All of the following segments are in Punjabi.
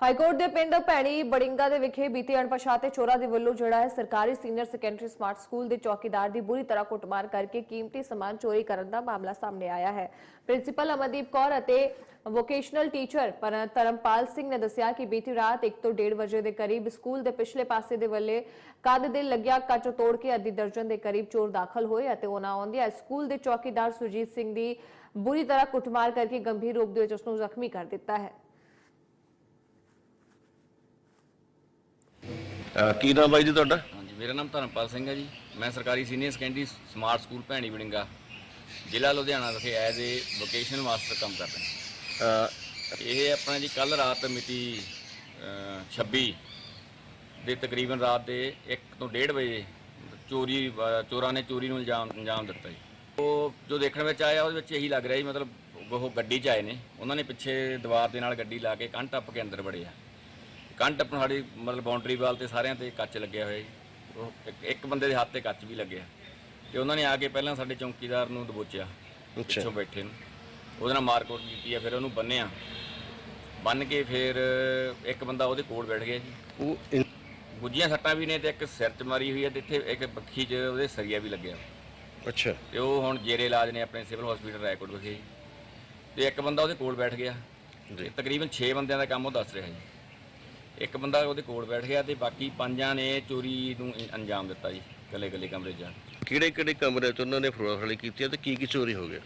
ਹਾਈਕੋਰਟ ਦੇ ਪਿੰਡ ਭੈਣੀ ਬੜਿੰਗਾ ਦੇ ਵਿਖੇ ਬੀਤੇ ਅਣਪਛਾਤੇ ਚੋਰਾਂ ਦੇ ਵੱਲੋਂ ਜਿਹੜਾ ਹੈ ਸਰਕਾਰੀ ਸੀਨੀਅਰ ਸੈਕੰਡਰੀ ਸਮਾਰਟ ਸਕੂਲ ਦੇ ਚੌਕੀਦਾਰ ਦੀ ਬੁਰੀ ਤਰ੍ਹਾਂ ਕੁੱਟਮਾਰ ਕਰਕੇ ਕੀਮਤੀ ਸਮਾਨ ਚੋਰੀ ਕਰਨ ਦਾ ਮਾਮਲਾ ਸਾਹਮਣੇ ਆਇਆ ਹੈ। ਪ੍ਰਿੰਸੀਪਲ ਅਮਨਦੀਪ ਕੌਰ ਅਤੇ ਵੋਕੇਸ਼ਨਲ ਟੀਚਰ ਧਰਮਪਾਲ ਸਿੰਘ ਨੇ ਦੱਸਿਆ ਕਿ ਬੀਤੀ ਰਾਤ 1 ਤੋਂ 1.5 ਵਜੇ ਦੇ ਕਰੀਬ ਸਕੂਲ ਦੇ ਪਿਛਲੇ ਪਾਸੇ ਦੇ ਵੱਲੇ ਕੱਦ ਦੇ ਲੱਗਿਆ ਕੱਚ ਤੋੜ ਕੇ ਅੱਧੀ ਦਰਜਨ ਦੇ ਕਰੀਬ ਚੋਰ ਦਾਖਲ ਹੋਏ ਅਤੇ ਉਹਨਾਂ ਆਉਂਦਿਆਂ ਸਕੂਲ ਦੇ ਚੌਕੀਦਾਰ ਸੁਜੀਤ ਸਿੰਘ ਦੀ ਬੁਰੀ ਤਰ੍ਹਾਂ ਕੁੱਟਮਾਰ ਕਰਕੇ ਗੰਭੀਰ ਰੂਪ ਦੇ ਵਿੱਚ ਉਸ ਨੂੰ ਜ਼ਖਮੀ ਕਰ ਦਿੱਤਾ ਹੈ। ਅਹ ਕੀ ਨਾਮ ਬਾਈ ਜੀ ਤੁਹਾਡਾ? ਹਾਂਜੀ ਮੇਰਾ ਨਾਮ ਧਰਮਪਾਲ ਸਿੰਘ ਹੈ ਜੀ। ਮੈਂ ਸਰਕਾਰੀ senior secondary smart school Bhaini Baringa ਜ਼ਿਲ੍ਹਾ ਲੁਧਿਆਣਾ ਵਿਖੇ ਐਜ਼ ਏ ਵੋਕੇਸ਼ਨਲ ਮਾਸਟਰ ਕੰਮ ਕਰਦਾ ਅਹ ਇਹ ਆਪਣਾ ਜੀ ਕੱਲ ਰਾਤ ਮਿਤੀ ਅਹ 26 ਦੇ ਤਕਰੀਬਨ ਰਾਤ ਦੇ 1 ਤੋਂ 1.5 ਵਜੇ ਚੋਰੀ ਅਹ ਚੋਰਾਂ ਨੇ ਚੋਰੀ ਨੂੰ ਇਲਜ਼ਾਮ ਅੰਜਾਮ ਦਿੱਤਾ ਜੀ। ਉਹ ਜੋ ਦੇਖਣ ਵਿੱਚ ਆਇਆ ਉਹਦੇ ਵਿੱਚ ਇਹੀ ਲੱਗ ਰਿਹਾ ਜੀ ਮਤਲਬ ਉਹ ਗੱਡੀ 'ਚ ਆਏ ਨੇ। ਉਹਨਾਂ ਨੇ ਪਿੱਛੇ ਦੀਵਾਰ ਦੇ ਨਾਲ ਗੱਡੀ ਲਾ ਕੇ ਕੰਨ ਟੱਪ ਕੇ ਅੰਦਰ ਵੜੇ ਆ। ਕੰਨ ਟੱਪਣ ਸਾਡੀ ਮਤਲਬ ਬਾਉਂਡਰੀ ਵਾਲ ਤੇ ਸਾਰਿਆਂ ਤੇ ਕੱਚ ਲੱਗਿਆ ਹੋਇਆ ਜੀ। ਉਹ ਇੱਕ- ਇੱਕ ਬੰਦੇ ਦੇ ਹੱਥ ਤੇ ਕੱਚ ਵੀ ਲੱਗਿਆ। ਤੇ ਉਹਨਾਂ ਨੇ ਆ ਕੇ ਪਹਿਲਾਂ ਸਾਡੇ ਚੌਕੀਦਾਰ ਨੂੰ ਦਬੋਚਿਆ। ਪਿੱਛੋਂ ਬੈਠੇ ਨੂੰ। ਉਹਦੇ ਨਾਲ ਮਾਰਕੁੱਟ ਕੀਤੀ ਆ ਫਿਰ ਉਹਨੂੰ ਬੰਨਿਆ। ਬੰਨ ਕੇ ਫਿਰ ਇੱਕ ਬੰਦਾ ਉਹਦੇ ਕੋਲ ਬੈਠ ਗਿਆ ਜੀ। ਉਹ ਇਨ- ਗੁੱਜੀਆਂ ਸੱਟਾਂ ਵੀ ਨੇ ਤੇ ਇੱਕ ਸਿਰ 'ਚ ਮਾਰੀ ਹੋਈ ਹੈ ਤੇ ਇੱਥੇ ਇੱਕ ਬੱਖੀ 'ਚ ਉਹਦੇ ਸਰੀਆ ਵੀ ਲੱਗਿਆ। ਅੱਛਾ। ਤੇ ਉਹ ਹੁਣ ਜੇਰੇ ਇਲਾਜ ਨੇ ਆਪਣੇ ਸਿਵਲ ਹਸਪੀਟਲ ਰਾਏਕੋਟ ਵਿਖੇ ਜੀ। ਤੇ ਇੱਕ ਬੰਦਾ ਉਹਦੇ ਕੋਲ ਬੈਠ ਗਿਆ। ਤੇ ਤਕਰੀਬਨ 6 ਬੰਦਿਆਂ ਦਾ ਕੰਮ ਉਹ ਦੱਸ ਰਿਹਾ ਜੀ। ਇੱਕ ਬੰਦਾ ਉਹਦੇ ਕੋਲ ਬੈਠ ਗਿਆ ਤੇ ਬਾਕੀ ਪੰਜਾਂ ਨੇ ਚੋਰੀ ਨੂੰ ਇ- ਅੰਜਾਮ ਦਿੱਤਾ ਜੀ ਕੱਲੇ ਕੱਲੇ ਕਮਰੇ 'ਚ। ਕਿਹੜੇ ਕਿਹੜੇ ਕਮਰੇ ਚ ਉਹਨਾਂ ਨੇ ਫਰੋਖੜੀ ਕੀਤੀ ਹੈ ਤੇ ਕੀ ਕੀ ਚੋਰੀ ਹੋ ਗਿਆ?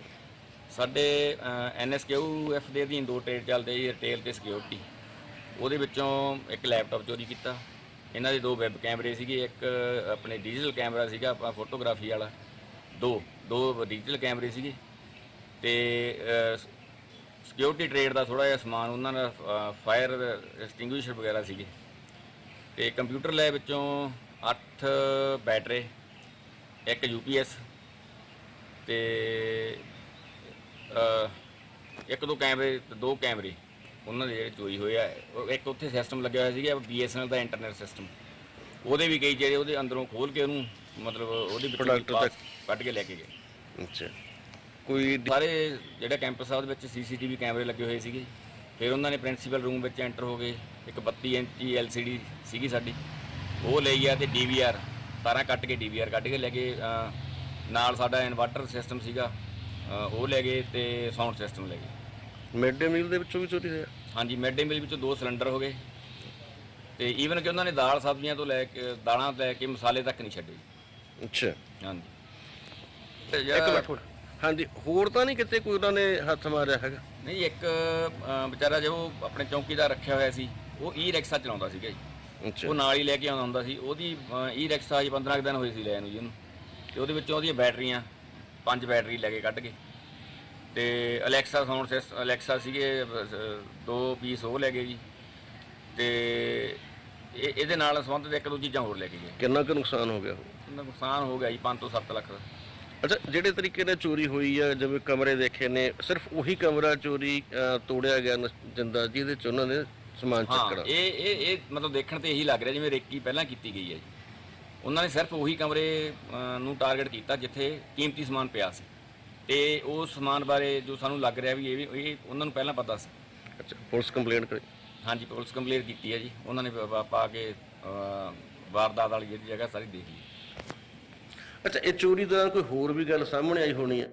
ਸਾਡੇ ਐਨਐਸਕਿਊ ਐਫ ਦੇ ਅਧੀਨ ਦੋ ਟ੍ਰੇਡ ਚੱਲਦੇ ਜੀ ਰਿਟੇਲ ਤੇ ਸਿਕਿਉਰਿਟੀ। ਉਹਦੇ ਵਿੱਚੋਂ ਇੱਕ ਲੈਪਟਾਪ ਚੋਰੀ ਕੀਤਾ। ਇਹਨਾਂ ਦੇ ਦੋ ਵੈਬ ਕੈਮਰੇ ਸੀਗੇ ਇੱਕ ਆਪਣੇ ਡਿਜੀਟਲ ਕੈਮਰਾ ਸੀਗਾ ਆਪਣਾ ਫੋਟੋਗ੍ਰਾਫੀ ਵਾਲਾ। ਦੋ ਦੋ ਡਿਜੀਟਲ ਕੈਮਰੇ ਸੀਗੇ। ਤੇ ਸਿਕਿਉਰਿਟੀ ਟ੍ਰੇਡ ਦਾ ਥੋੜਾ ਜਿਹਾ ਸਮਾਨ ਉਹਨਾਂ ਦਾ ਫਾਇਰ ਐਕਸਟਿੰਗੁਇਸ਼ਰ ਵਗੈਰਾ ਸੀਗੇ। ਤੇ ਕੰਪਿਊਟਰ ਲੈਬ ਵਿੱਚੋਂ 8 ਬੈਟਰੇ ਇੱਕ ਯੂਪੀਐਸ ਤੇ ਇੱਕ ਦੋ ਕੈਮਰੇ ਤੇ ਦੋ ਕੈਮਰੇ ਉਹਨਾਂ ਦੇ ਜਿਹੜੇ ਚੋਰੀ ਹੋਏ ਆ। ਉਹ ਇੱਕ ਉੱਥੇ ਸਿਸਟਮ ਲੱਗਿਆ ਹੋਇਆ ਸੀਗਾ ਬੀਐਸਐਨਐਲ ਦਾ ਇੰਟਰਨੈਟ ਸਿਸਟਮ ਉਹਦੇ ਵੀ ਕਈ ਜਿਹੜੇ ਉਹਦੇ ਅੰਦਰੋਂ ਖੋਲ ਕੇ ਉਹਨੂੰ ਮਤਲਬ ਉਹਦੇ parts ਕੱਢ ਕੇ ਲੈ ਕੇ ਗਏ। ਅੱਛਾ। ਕੋਈ ਸਾਰੇ ਜਿਹੜਾ ਕੈਂਪਸ ਆ ਉਹਦੇ ਵਿੱਚ ਸੀਸੀਟੀਵੀ ਕੈਮਰੇ ਲੱਗੇ ਹੋਏ ਸੀਗੇ। ਫਿਰ ਉਹਨਾਂ ਨੇ ਪ੍ਰਿੰਸੀਪਲ ਰੂਮ ਵਿੱਚ ਐਂਟਰ ਹੋ ਗਏ। ਇੱਕ 32 ਇੰਚੀ ਐਲਸੀਡੀ ਸੀਗੀ ਸਾਡੀ। ਉਹ ਲਈ ਆ ਤੇ ਡੀਵੀਆਰ ਤਾਰਾਂ ਕੱਟ ਕੇ ਡੀਵੀਆਰ ਕੱਢ ਕੇ ਲੈ ਗਏ। ਨਾਲ ਸਾਡਾ ਇਨਵਰਟਰ ਸਿਸਟਮ ਸੀਗਾ। ਉਹ ਲੈ ਗਏ ਤੇ ਸਾਊਂਡ ਸਿਸਟਮ ਲੈ ਗਏ। ਮਿਡ ਡੇ ਮੀਲ ਦੇ ਵਿੱਚੋਂ ਵੀ ਚੋਰੀ ਹੋਇਆ? ਹਾਂਜੀ ਮਿਡ ਡੇ ਮੀਲ ਵਿੱਚੋਂ ਦੋ ਸਿਲੰਡਰ ਹੋ ਗਏ। ਤੇ ਈਵਨ ਕਿ ਉਹਨਾਂ ਨੇ ਦਾਲ ਸਬਜ਼ੀਆਂ ਤੋਂ ਲੈ ਕੇ ਦਾਲਾਂ ਲੈ ਕੇ ਮਸਾਲੇ ਤੱਕ ਨਹੀਂ ਛੱਡੇ। ਅੱਛਾ। ਹਾਂਜੀ। ਇੱਕ ਮਿੰਟ ਹੋਰ। ਹਾਂਜੀ ਹੋਰ ਤਾਂ ਨਹੀਂ ਕਿਤੇ ਕੋਈ ਉਹਨਾਂ ਨੇ ਹੱਥ ਮਾਰਿਆ ਹੈਗਾ? ਨਹੀਂ ਇੱਕ ਅਹ, ਵਿਚਾਰਾ ਜੋ ਆਪਣੇ ਚੌਕੀਦਾਰ ਰੱਖਿਆ ਹੋਇਆ ਸੀ ਉਹ ਈ ਰਿਕਸ਼ਾ ਚਲਾਉਂਦਾ ਸੀਗਾ ਜੀ। ਅੱਛਾ। ਉਹ ਨਾਲ ਹੀ ਲੈ ਕੇ ਆਉਂਦਾ ਹੁੰਦਾ ਸੀ। ਉਹਦੀ ਈ ਰਿਕਸ਼ਾ ਜੀ 15 ਕੁ ਦਿਨ ਹੋਏ ਸੀ ਲੈਣ ਨੂੰ ਜੀ ਉਹਨੂੰ। ਤੇ ਉਹਦੇ ਵਿੱਚੋਂ ਉਹਦੀਆਂ ਬੈਟਰੀਆਂ ਪੰਜ ਬੈਟਰੀ ਲੈ ਕੇ ਕੱਢ ਕੇ। ਤੇ ਅਲੈਕਸਾ ਸਾਊਂਡ ਸਿਸਟਮ ਅਲੈਕਸਾ ਸੀਗੇ ਅਹ, ਦੋ ਪੀਸ ਉਹ ਲੈ ਗਏ ਜੀ। ਤੇ ਇਹ ਇਹਦੇ ਨਾਲ ਸੰਬੰਧਿਤ ਇੱਕ ਦੋ ਚੀਜ਼ਾਂ ਹੋਰ ਲੈ ਕੇ ਗਏ। ਕਿੰਨਾ ਕੁ ਨੁਕਸਾਨ ਹੋ ਗਿਆ? ਉਹਦਾ ਨੁਕਸਾਨ ਹੋ ਗਿਆ ਜੀ 5 ਤੋਂ 7 ਲੱਖ ਦਾ। ਅੱਛਾ ਜਿਹੜੇ ਤਰੀਕੇ ਨਾਲ ਚੋਰੀ ਹੋਈ ਆ ਜਿਵੇਂ ਕਮਰੇ ਦੇਖੇ ਨੇ ਸਿਰਫ ਉਹੀ ਕਮਰਾ ਚੋਰੀ ਤੋੜਿਆ ਗਿਆ ਨ- ਜਿੰਦਾ ਜਿਹਦੇ ਚ ਉਹਨਾਂ ਨੇ ਸਮਾਨ ਹਾਂ ਚੱਕਣਾ। ਇਹ ਇਹ ਇਹ ਮਤਲਬ ਦੇਖਣ ਤੇ ਇਹੀ ਲੱਗ ਰਿਹਾ ਜਿਵੇਂ ਰੇਕੀ ਪਹਿਲਾਂ ਕੀਤੀ ਗਈ ਹੈ ਜੀ। ਉਹਨਾਂ ਨੇ ਸਿਰਫ ਉਹੀ ਕਮਰੇ ਅਹ, ਨੂੰ ਟਾਰਗੇਟ ਕੀਤਾ ਜਿੱਥੇ ਕੀਮਤੀ ਸਮਾਨ ਪਿਆ ਸੀ। ਤੇ ਉਸ ਸਮਾਨ ਬਾਰੇ ਜੋ ਸਾਨੂੰ ਲੱਗ ਰਿਹਾ ਵੀ ਇਹ ਵੀ ਇਹ ਉਹਨਾਂ ਨੂੰ ਪਹਿਲਾਂ ਪਤਾ ਸੀ। ਅੱਛਾ ਪੁਲਿਸ ਕੰਪਲੇਂਟ ਕਰੀ। ਹਾਂਜੀ ਪੁਲਿਸ ਕੰਪਲੇਂਟ ਕੀਤੀ ਹੈ ਜੀ। ਉਹਨਾਂ ਨੇ ਪ- ਪ- ਪਾ ਕੇ ਅਹ, ਵਾਰਦਾਤ ਵਾਲੀ ਜਿਹੜੀ ਜਗ੍ਹਾ ਸਾਰੀ ਦੇਖ ਲਈ। ਅੱਛਾ ਇਹ ਚੋਰੀ ਦੌਰਾਨ ਕੋਈ ਹੋਰ ਵੀ ਗੱਲ ਸਾਹਮਣੇ ਆਈ ਹੋਣੀ ਹੈ?